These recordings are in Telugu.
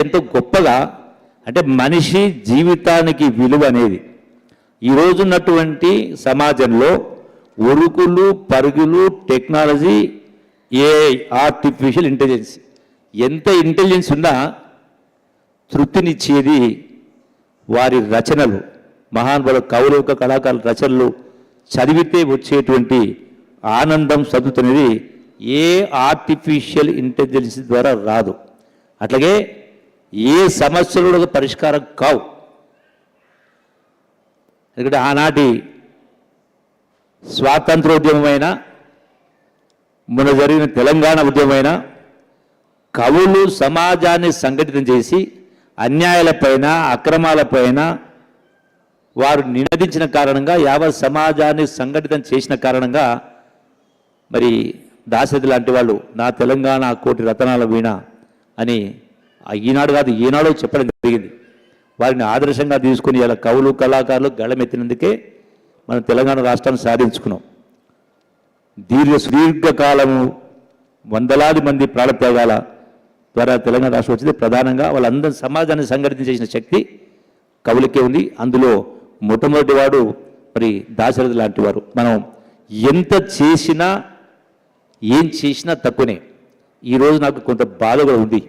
ఎంతో గొప్పగా అంటే మనిషి జీవితానికి విలువ అనేది. ఈరోజున్నటువంటి సమాజంలో ఉరుకులు పరుగులు టెక్నాలజీ ఏ ఆర్టిఫిషియల్ ఇంటెలిజెన్స్ ఎంత ఇంటెలిజెన్స్ ఉన్నా తృప్తినిచ్చేది వారి రచనలు. మహానుభావుల కౌరవ కళాకారుల రచనలు చదివితే వచ్చేటువంటి ఆనందం సదుతనేది ఏ ఆర్టిఫిషియల్ ఇంటెలిజెన్స్ ద్వారా రాదు. అట్లాగే ఏ సమస్యలు పరిష్కారం కావు. ఎందుకంటే ఆనాటి స్వాతంత్రోద్యమమైన మొన్న జరిగిన తెలంగాణ ఉద్యమమైన కవులు సమాజాన్ని సంఘటితం చేసి అన్యాయాలపైన అక్రమాలపైన వారు నినదించిన కారణంగా యావత్ సమాజాన్ని సంఘటితం చేసిన కారణంగా మరి దాశరథి లాంటి వాళ్ళు నా తెలంగాణ కోటి రతనాల వీణ అని ఈనాడు కాదు ఈనాడు చెప్పడం జరిగింది. వారిని ఆదర్శంగా తీసుకుని ఇలా కవులు కళాకారులు గళమెత్తినందుకే మనం తెలంగాణ రాష్ట్రాన్ని సాధించుకున్నాం. దీర్ఘ సుదీర్ఘకాలము వందలాది మంది ప్రాణత్యాగాల ద్వారా తెలంగాణ రాష్ట్రం వచ్చింది. ప్రధానంగా వాళ్ళందరి సమాజాన్ని సంఘటన చేసిన శక్తి కవులకే ఉంది. అందులో మొట్టమొదటి వాడు మరి దాశరథి లాంటి వారు. మనం ఎంత చేసినా ఏం చేసినా తక్కువనే. ఈరోజు నాకు కొంత బాధ కూడా ఉంది.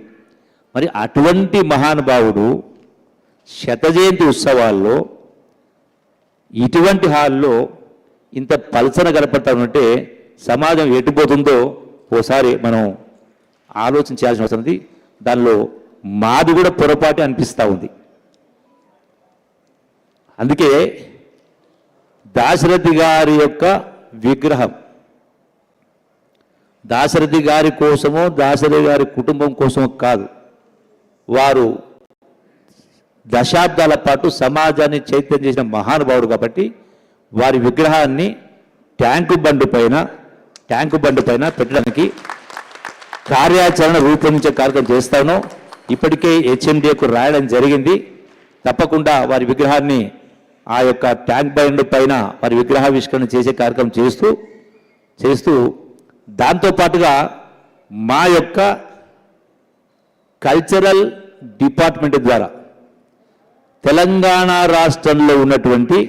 మరి అటువంటి మహానుభావుడు శతజయంతి ఉత్సవాల్లో ఇటువంటి హాల్లో ఇంత పలసన కనపడతామంటే సమాజం ఎటుపోతుందో ఓసారి మనం ఆలోచన చేయాల్సిన అవసరం ఉంది. దానిలో మాది కూడా పొరపాటు అనిపిస్తూ ఉంది. అందుకే దాశరథి గారి యొక్క విగ్రహం దాశరథి గారి కోసమో దాశరథి గారి కుటుంబం కోసమో కాదు. వారు దశాబ్దాల పాటు సమాజాన్ని చైతన్యం చేసిన మహానుభావుడు కాబట్టి వారి విగ్రహాన్ని ట్యాంకు బండు పైన ట్యాంకు బండు పైన పెట్టడానికి కార్యాచరణ రూపొందించే కార్యక్రమం చేస్తాను ఇప్పటికే హెచ్ఎండిఏకు రాయడం జరిగింది. తప్పకుండా వారి విగ్రహాన్ని ఆ యొక్క ట్యాంక్ బండ్ పైన వారి విగ్రహావిష్కరణ చేసే కార్యక్రమం చేస్తూ చేస్తూ దాంతోపాటుగా మా యొక్క కల్చరల్ డిపార్ట్మెంట్ ద్వారా. తెలంగాణ రాష్ట్రంలో ఉన్నటువంటి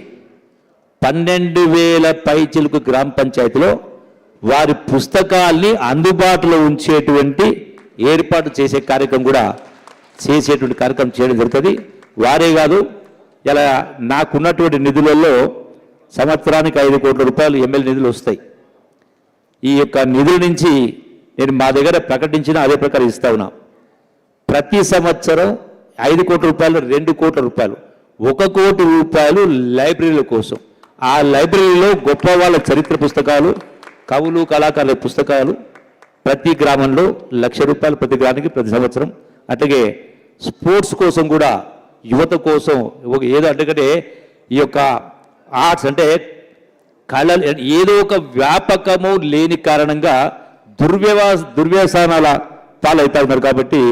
పన్నెండు వేల పైచిలుకు గ్రామ పంచాయతీలో వారి పుస్తకాల్ని అందుబాటులో ఉంచేటువంటి ఏర్పాటు చేసే కార్యక్రమం కూడా చేసేటువంటి కార్యక్రమం చేయడం జరుగుతుంది. వారే కాదు ఇలా నాకున్నటువంటి నిధులలో సంవత్సరానికి ఐదు కోట్ల రూపాయలు ఎమ్మెల్యే నిధులు వస్తాయి. ఈ యొక్క నిధుల నుంచి నేను మా దగ్గర ప్రకటించిన అదే ప్రకారం ఇస్తా ఉన్నాను ప్రతి సంవత్సరం ఐదు కోట్ల రూపాయలు రెండు కోట్ల రూపాయలు. ఒక కోటి రూపాయలు లైబ్రరీల కోసం. ఆ లైబ్రరీలో గొప్ప వాళ్ళ చరిత్ర పుస్తకాలు కవులు కళాకారుల పుస్తకాలు ప్రతి గ్రామంలో లక్ష రూపాయలు ప్రతి గ్రామానికి ప్రతి సంవత్సరం. అట్లాగే స్పోర్ట్స్ కోసం కూడా యువత కోసం ఒక ఏదో అంటే ఈ యొక్క ఆర్ట్స్ అంటే కళ ఏదో ఒక వ్యాపకము లేని కారణంగా దుర్వ్యవా దుర్వ్యసనాల పాలవుతా ఉన్నారు కాబట్టి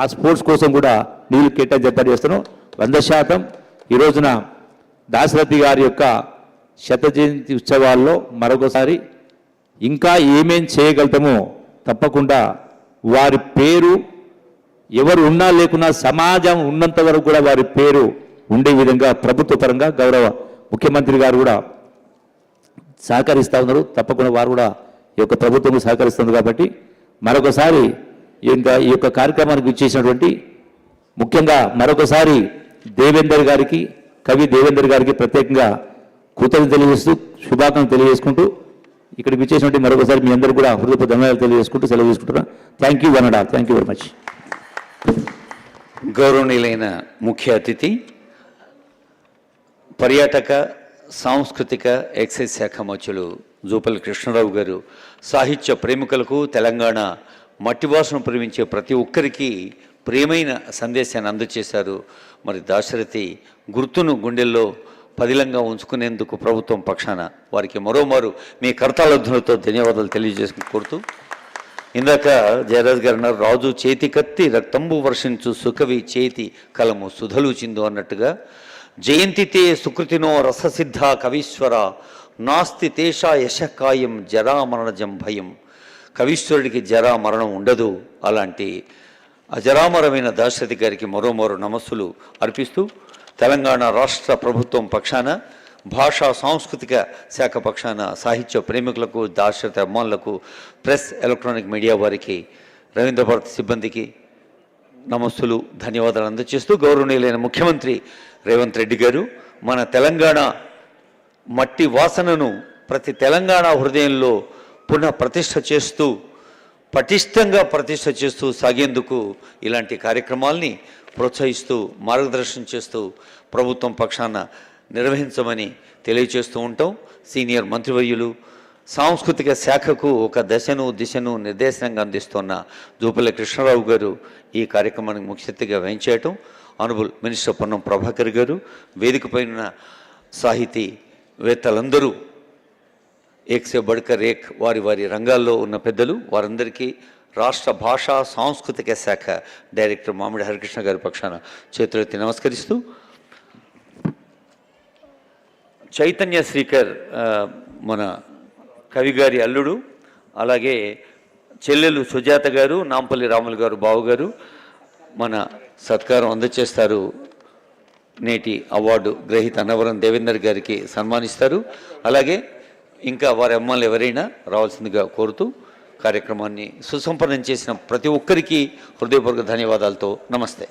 ఆ స్పోర్ట్స్ కోసం కూడా నీళ్ళు కేటాయించి ఏర్పాటు చేస్తున్నాం. వంద శాతం ఈ రోజున దాశరథి గారి యొక్క శత జయంతి ఉత్సవాల్లో మరొకసారి ఇంకా ఏమేం చేయగలుగుతామో తప్పకుండా వారి పేరు ఎవరు ఉన్నా లేకున్నా సమాజం ఉన్నంత వరకు కూడా వారి పేరు ఉండే విధంగా ప్రభుత్వ పరంగా గౌరవ ముఖ్యమంత్రి గారు కూడా సహకరిస్తూ ఉన్నారు. తప్పకుండా వారు కూడా ఈ యొక్క ప్రభుత్వం సహకరిస్తుంది కాబట్టి మరొకసారి ఈ యొక్క కార్యక్రమానికి ఇచ్చేసినటువంటి ముఖ్యంగా మరొకసారి దేవేందర్ గారికి కవి దేవేందర్ గారికి ప్రత్యేకంగా కృతజ్ఞత తెలియజేస్తూ శుభాకాంక్షలు తెలియజేసుకుంటూ ఇక్కడికి ఇచ్చేసినటువంటి మరొకసారి మీ అందరూ కూడా హృదయపూర్వక ధన్యవాదాలు తెలియజేసుకుంటూ సెలవు తీసుకుంటున్నాను thank you one and thank you very much గౌరవనీయులైన ముఖ్య అతిథి పర్యాటక సాంస్కృతిక ఎక్సైజ్ శాఖ మంత్రులు జూపల్లి కృష్ణరావు గారు సాహిత్య ప్రేమికులకు తెలంగాణ మట్టి భాషను ప్రేమించే ప్రతి ఒక్కరికి ప్రేమైన సందేశాన్ని అందజేశారు మరి దాశరథి గుర్తును గుండెల్లో పదిలంగా ఉంచుకునేందుకు ప్రభుత్వం పక్షాన వారికి మరోమారు మీ కర్తాలబ్ధులతో ధన్యవాదాలు తెలియజేసి కోరుతూ ఇందాక జయరాజ్ గారు అన్నారు రాజు చేతి కత్తి రక్తంబు వర్షించు సుఖవి చేతి కలము సుధలుచిందు అన్నట్టుగా జయంతితే సుకృతినో రససిద్ధ కవీశ్వర నాస్తి తేషా యశకాయం జరామరణజం భయం కవీశ్వరుడికి జరా మరణం ఉండదు అలాంటి అజరామరమైన దాశరథి గారికి మరో మరో నమస్సులు అర్పిస్తూ తెలంగాణ రాష్ట్ర ప్రభుత్వం పక్షాన భాషా సాంస్కృతిక శాఖ పక్షాన సాహిత్య ప్రేమికులకు దాశరథి అభిమానులకు ప్రెస్ ఎలక్ట్రానిక్ మీడియా వారికి రవీంద్రభారత్ సిబ్బందికి నమస్సులు ధన్యవాదాలు అందజేస్తూ గౌరవనీయులైన ముఖ్యమంత్రి రేవంత్ రెడ్డి గారు మన తెలంగాణ మట్టి వాసనను ప్రతి తెలంగాణ హృదయంలో పునః ప్రతిష్ఠ చేస్తూ పటిష్టంగా ప్రతిష్ట చేస్తూ సాగేందుకు ఇలాంటి కార్యక్రమాల్ని ప్రోత్సహిస్తూ మార్గదర్శనం చేస్తూ ప్రభుత్వం పక్షాన నిర్వహించమని తెలియచేస్తూ ఉంటాం. సీనియర్ మంత్రివర్యులు సాంస్కృతిక శాఖకు ఒక దశను దిశను నిర్దేశనంగా అందిస్తున్న జూపల్లి కృష్ణారావు గారు ఈ కార్యక్రమానికి ముఖ్యతిగా వహించేయటం honourable honourable minister Ponnam Prabhakar గారు వేదికపైన సాహితీవేత్తలందరూ ఏక్ సే బడ్కర్ ఏక్ వారి వారి రంగాల్లో ఉన్న పెద్దలు వారందరికీ రాష్ట్ర భాషా సాంస్కృతిక శాఖ డైరెక్టర్ మామిడి హరికృష్ణ గారి పక్షాన చేతులెత్తి నమస్కరిస్తూ చైతన్య శ్రీకర్ మన కవి గారి అల్లుడు అలాగే చెల్లెలు సుజాత గారు నాంపల్లి రాములు గారు బావు గారు మన సత్కారం అందచేస్తారు. నేటి అవార్డు గ్రహీత అన్నవరం దేవేందర్ గారికి సన్మానిస్తారు. అలాగే ఇంకా వారి అమ్మాయిలు ఎవరైనా రావాల్సిందిగా కోరుతూ కార్యక్రమాన్ని సుసంపన్నం చేసిన ప్రతి ఒక్కరికి హృదయపూర్వక ధన్యవాదాలతో నమస్తే.